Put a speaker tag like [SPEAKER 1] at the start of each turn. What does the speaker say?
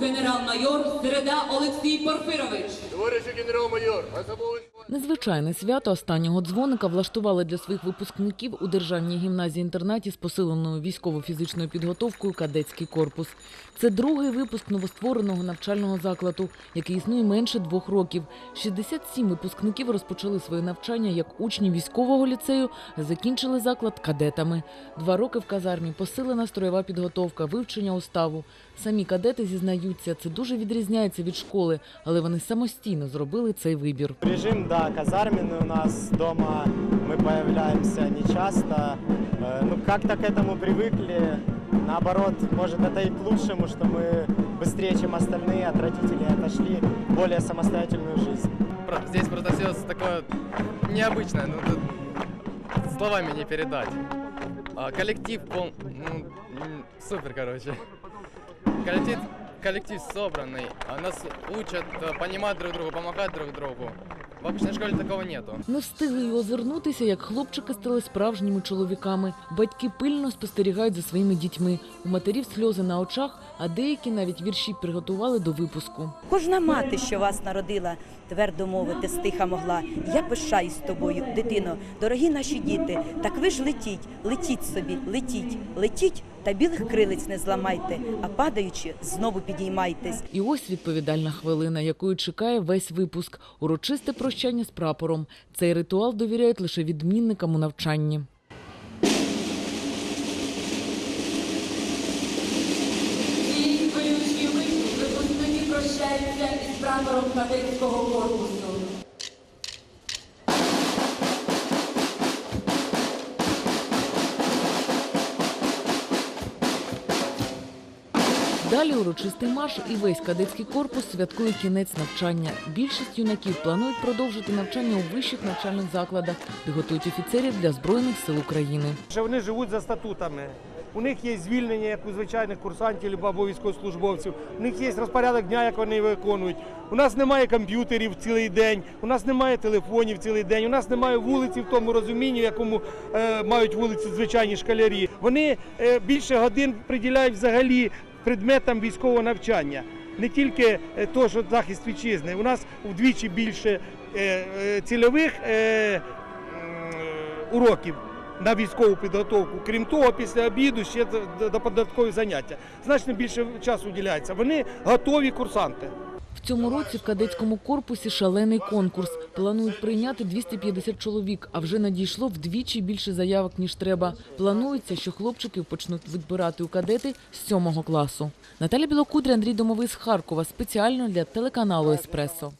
[SPEAKER 1] генерал-майор Середа Олексій Порфирович.
[SPEAKER 2] Товарищ генерал-майор,
[SPEAKER 3] Незвичайне свято останнього дзвоника влаштували для своїх випускників у державній гімназії-інтернаті з посиленою військово-фізичною підготовкою кадетський корпус. Це другий випуск новоствореного навчального закладу, який існує менше двох років. 67 випускників розпочали своє навчання як учні військового ліцею, а закінчили заклад кадетами. Два роки в казармі, посилена строєва підготовка, вивчення уставу. Самі кадети зізнаються, це дуже відрізняється від школи, але вони самостійно зробили цей вибір.
[SPEAKER 4] Режим, да, казарменный у нас дома, мы появляемся нечасто. Э, Ну, как-то к этому привыкли. Наоборот, может, это и к лучшему, что мы быстрее, чем остальные от родителей отошли в более самостоятельную жизнь.
[SPEAKER 5] Про- Здесь просто все такое необычное, ну тут словами не передать. А, коллектив пол, ну, м, супер, короче. Коллектив, коллектив собранный, а нас учат э, понимать друг друга, помогать друг другу. В обычной школе такого нету.
[SPEAKER 3] Не встигли й озирнутися, як хлопчики стали справжніми чоловіками. Батьки пильно спостерігають за своїми дітьми. У матерів сльози на очах, а деякі навіть вірші приготували до випуску.
[SPEAKER 6] Кожна мати, що вас народила, твердо мовити стиха могла. Я пишаюсь тобою, дитино, дорогі наші діти. Так ви ж летіть, летіть собі, летіть, летіть, та білих крилиць не зламайте, а падаючи, знову підіймайтесь.
[SPEAKER 3] І ось відповідальна хвилина, якою чекає весь випуск урочисте прощання з прапором. Цей ритуал довіряють лише відмінникам у навчанні.
[SPEAKER 1] Прощаються із прапором кадетського корпусу.
[SPEAKER 3] Далі урочистий марш і весь кадетський корпус святкує кінець навчання. Більшість юнаків планують продовжити навчання у вищих навчальних закладах, де готують офіцерів для збройних сил України.
[SPEAKER 7] що вони живуть за статутами. У них є звільнення, як у звичайних курсантів або військовослужбовців. У них є розпорядок дня, як вони виконують. У нас немає комп'ютерів цілий день, у нас немає телефонів цілий день, у нас немає вулиці в тому розумінні, в якому е, мають вулиці звичайні школярі. Вони е, більше годин приділяють взагалі предметам військового навчання. Не тільки е, то, що захист вітчизни. У нас вдвічі більше е, е, цільових уроків на військову підготовку. Крім того, після обіду ще до податкові заняття. Значно більше часу уділяється. Вони готові курсанти.
[SPEAKER 3] В цьому році в кадетському корпусі шалений конкурс. Планують прийняти 250 чоловік, а вже надійшло вдвічі більше заявок, ніж треба. Планується, що хлопчиків почнуть відбирати у кадети з сьомого класу. Наталя Білокудря, Андрій Домовий з Харкова. Спеціально для телеканалу Еспресо.